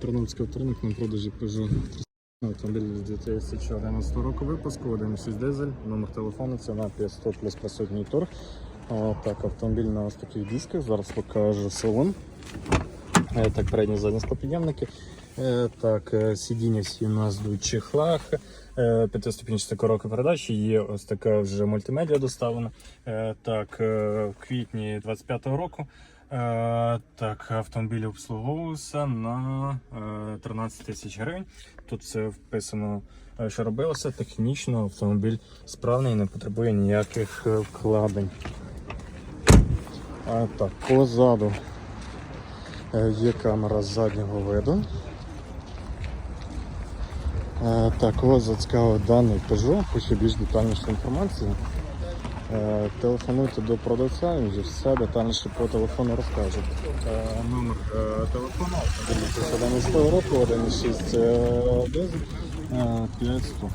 Тернопільський вторник на продажі Peugeot 300. Автомобіль 2011 року випуску, 1.6 дизель, номер телефону, ціна 500 плюс присутній торг. Так, автомобіль на ось таких дисках, зараз покажу салон. Е, Так, передні задні склопідйомники. Е, Так, е, сидіння всі у нас в чехлах. П'ятиступінчата коробка передач, є ось така вже мультимедіа доставлена. Так, в квітні 25-го року. Е, Так, автомобіль обслуговувався на е, 13 тисяч гривень. Тут все вписано, е, що робилося. Технічно автомобіль справний не потребує ніяких е, вкладень. Так, позаду е, є камера заднього виду. Е, Так, ось зацікавив даний Peugeot, хочу більш детальнішу інформацію. Е, Телефонуйте до продавця, він вже все детальніше по телефону розкаже. Е, Номер е, телефону автомобіль 11 року, 1.6 дизель, е, 500.